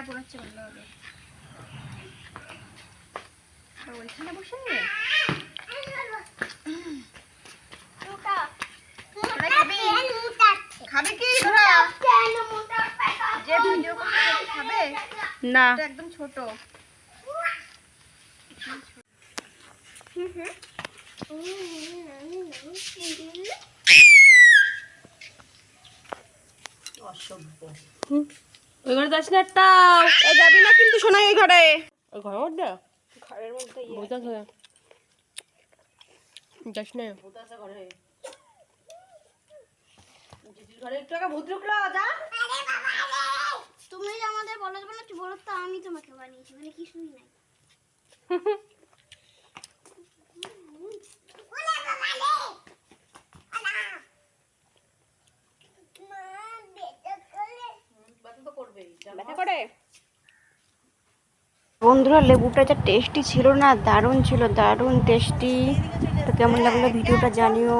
Camera পড়াচ্ছে ওদের তো ওইখানে বসে? খাবে? কি যে ভিডিও খাবে না। একদম ছোট। ওই ঘরে যাস না তাও এ যাবি না কিন্তু শোনা এই ঘরে। ওই ঘরের মধ্যে ঘরের মধ্যে ইয়ে বুঝতে যাস না। ঘরে। একটু আগে ভূত ঢুকলো যা। তুমি আমাদের আমাদের বলো বানাচ্ছ বলো তো আমি তোমাকে বানিয়েছি মানে কিছুই নাই। বন্ধুরা, লেবুটা যা টেস্টি ছিল না, দারুণ ছিল, দারুণ টেস্টি তো কেমন লাগল ভিডিওটা জানিও।